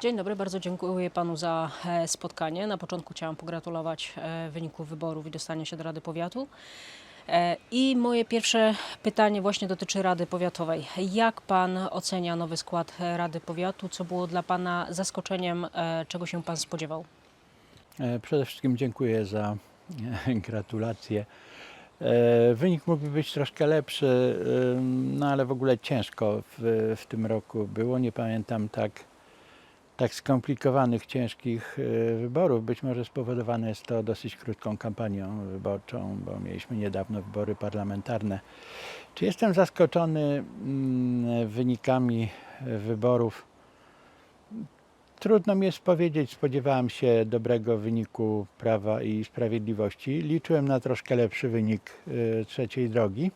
Dzień dobry, bardzo dziękuję panu za e, spotkanie. Na początku chciałam pogratulować e, wyniku wyborów i dostania się do Rady Powiatu. E, I moje pierwsze pytanie właśnie dotyczy Rady Powiatowej. Jak pan ocenia nowy skład Rady Powiatu? Co było dla pana zaskoczeniem? Czego się pan spodziewał? Przede wszystkim dziękuję za gratulacje. Wynik mógłby być troszkę lepszy, no ale w ogóle ciężko w, w tym roku było. Nie pamiętam tak, tak skomplikowanych, ciężkich e, wyborów. Być może spowodowane jest to dosyć krótką kampanią wyborczą, bo mieliśmy niedawno wybory parlamentarne. Czy jestem zaskoczony mm, wynikami e, wyborów? Trudno mi jest powiedzieć. Spodziewałem się dobrego wyniku Prawa i Sprawiedliwości. Liczyłem na troszkę lepszy wynik y, trzeciej drogi.